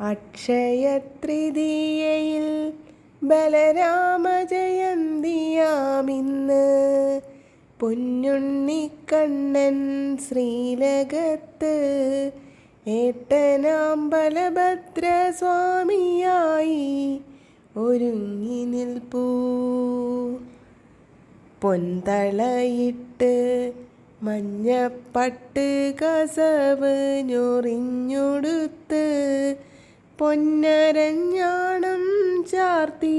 അക്ഷയത്രിതീയയിൽ ബലരാമ ജയന്തിയാമിന്ന് പൊന്നുണ്ണിക്കണ്ണൻ ശ്രീലകത്ത് ഏട്ടനാം ബലഭദ്രസ്വാമിയായി ഒരുങ്ങി നിൽപ്പൂ. പൊന്തളയിട്ട് മഞ്ഞപ്പട്ട് കസവ് ഞൊറിഞ്ഞൊടുത്ത് പൊന്നരഞ്ഞാണം ചാർത്തി.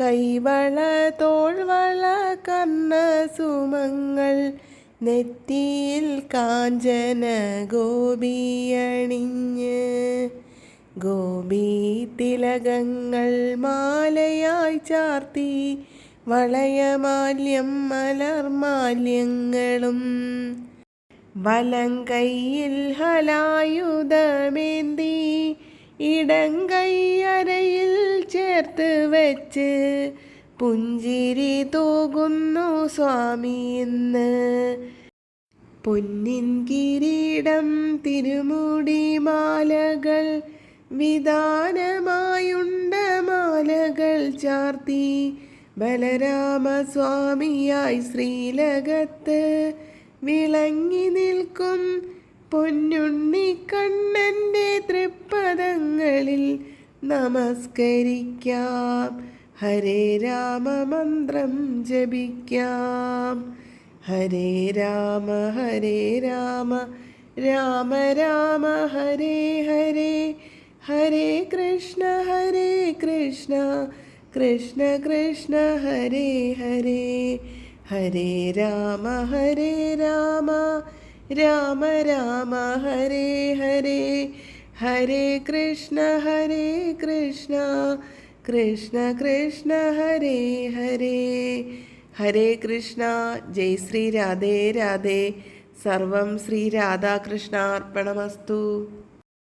കൈവള തോൾവള കർണ സുമങ്ങൾ നെറ്റിയിൽ കാഞ്ചന ഗോപിയണിഞ്ഞ്. ഗോപി തിലകങ്ങൾ മാലയായി ചാർത്തി. വളയമാല്യം മലർമാല്യങ്ങളും വലം കൈയിൽ ഹലായുധമേന്തി ഇടങ്കൈയരയിൽ ചേർത്ത് വെച്ച് പുഞ്ചിരി തൂകുന്നു സ്വാമി ഇന്ന്. പൊന്നിൻ കിരീടം തിരുമുടി മാലകൾ വിധാനമായുണ്ട മാലകൾ ചാർത്തി ബലരാമസ്വാമിയായി ശ്രീലകത്ത് വിളങ്ങി നിൽക്കും പൊന്നുണ്ണിക്കണ്ണന്റെ തൃപ്പദങ്ങളിൽ നമസ്കരിക്കാം. ഹരേ രാമ മന്ത്രം ജപിക്കാം. ഹരേ രാമ ഹരേ രാമ രാമ രാമ ഹരേ ഹരേ. ഹരേ കൃഷ്ണ ഹരേ കൃഷ്ണ കൃഷ്ണ കൃഷ്ണ ഹരേ ഹരേ. ഹരേ രാമ ഹരേ രാമ രാമ രാമ ഹരേ ഹരേ. ഹരേ കൃഷ്ണ ഹരേ കൃഷ്ണ കൃഷ്ണ കൃഷ്ണ ഹരേ ഹരേ. ഹരേ കൃഷ്ണ ജയ് ശ്രീ രാധേ രാധേ. സർവം ശ്രീ രാധാകൃഷ്ണാർപ്പണമസ്തു.